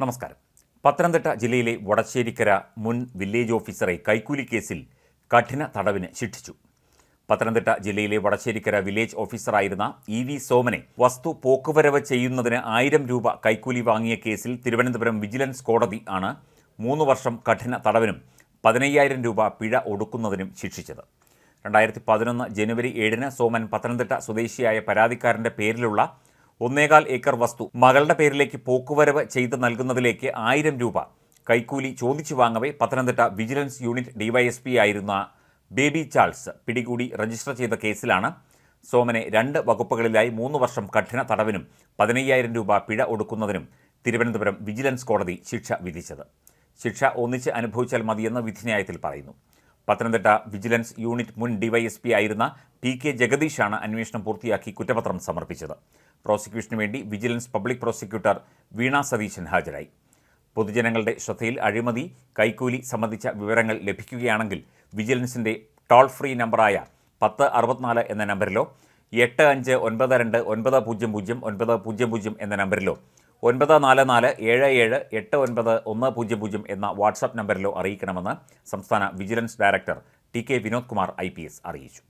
നമസ്കാരം. പത്തനംതിട്ട ജില്ലയിലെ വടശ്ശേരിക്കര മുൻ വില്ലേജ് ഓഫീസറെ കൈക്കൂലി കേസിൽ കഠിന തടവിന് ശിക്ഷിച്ചു. പത്തനംതിട്ട ജില്ലയിലെ വടശ്ശേരിക്കര വില്ലേജ് ഓഫീസറായിരുന്ന ഇ വി സോമനെ വസ്തു പോക്കുവരവ് ചെയ്യുന്നതിന് ആയിരം രൂപ കൈക്കൂലി വാങ്ങിയ കേസിൽ തിരുവനന്തപുരം വിജിലൻസ് കോടതി ആണ് മൂന്ന് വർഷം കഠിന തടവിനും പതിനയ്യായിരം രൂപ പിഴ ഒടുക്കുന്നതിനും ശിക്ഷിച്ചത്. രണ്ടായിരത്തി പതിനൊന്ന് ജനുവരി ഏഴിന് സോമൻ പത്തനംതിട്ട സ്വദേശിയായ പരാതിക്കാരന്റെ പേരിലുള്ള ഒന്നേകാൽ ഏക്കർ വസ്തു മകളുടെ പേരിലേക്ക് പോക്കുവരവ് ചെയ്ത് നൽകുന്നതിലേക്ക് ആയിരം രൂപ. കൈക്കൂലി ചോദിച്ചു വാങ്ങവേ പത്തനംതിട്ട വിജിലൻസ് യൂണിറ്റ് ഡിവൈഎസ്പി ആയിരുന്ന ബേബി ചാൾസ് പിടികൂടി രജിസ്റ്റർ ചെയ്ത കേസിലാണ് സോമനെ രണ്ട് വകുപ്പുകളിലായി മൂന്ന് വർഷം കഠിന തടവിനും പതിനയ്യായിരം രൂപ പിഴ ഒടുക്കുന്നതിനും തിരുവനന്തപുരം വിജിലൻസ് കോടതി ശിക്ഷ വിധിച്ചത്. ശിക്ഷ ഒന്നിച്ച് അനുഭവിച്ചാൽ മതിയെന്ന് വിധിന്യായത്തിൽ പറയുന്നു. പത്തനംതിട്ട വിജിലൻസ് യൂണിറ്റ് മുൻ ഡിവൈഎസ്പി ആയിരുന്ന പി കെ ജഗദീഷാണ് അന്വേഷണം പൂർത്തിയാക്കി കുറ്റപത്രം സമർപ്പിച്ചത്. പ്രോസിക്യൂഷനു വേണ്ടി vigilance public prosecutor Veena Satheesan ഹാജരായി. പൊതുജനങ്ങളുടെ ശ്രദ്ധയിൽ അഴിമതി കൈക്കൂലി സംബന്ധിച്ച വിവരങ്ങൾ ലഭിക്കുകയാണെങ്കിൽ വിജിലൻസിന്റെ ടോൾ ഫ്രീ നമ്പറായ പത്ത് അറുപത്തിനാല് എന്ന നമ്പറിലോ എട്ട് അഞ്ച് ഒൻപത് രണ്ട് ഒൻപത് പൂജ്യം പൂജ്യം ഒൻപത് പൂജ്യം പൂജ്യം എന്ന നമ്പറിലോ ഒൻപത് നാല് നാല് ഏഴ് ഏഴ് എട്ട് ഒൻപത് ഒന്ന് പൂജ്യം പൂജ്യം എന്ന വാട്സാപ്പ് നമ്പറിലോ അറിയിക്കണമെന്ന് സംസ്ഥാന vigilance director T K Vinod Kumar I അറിയിച്ചു.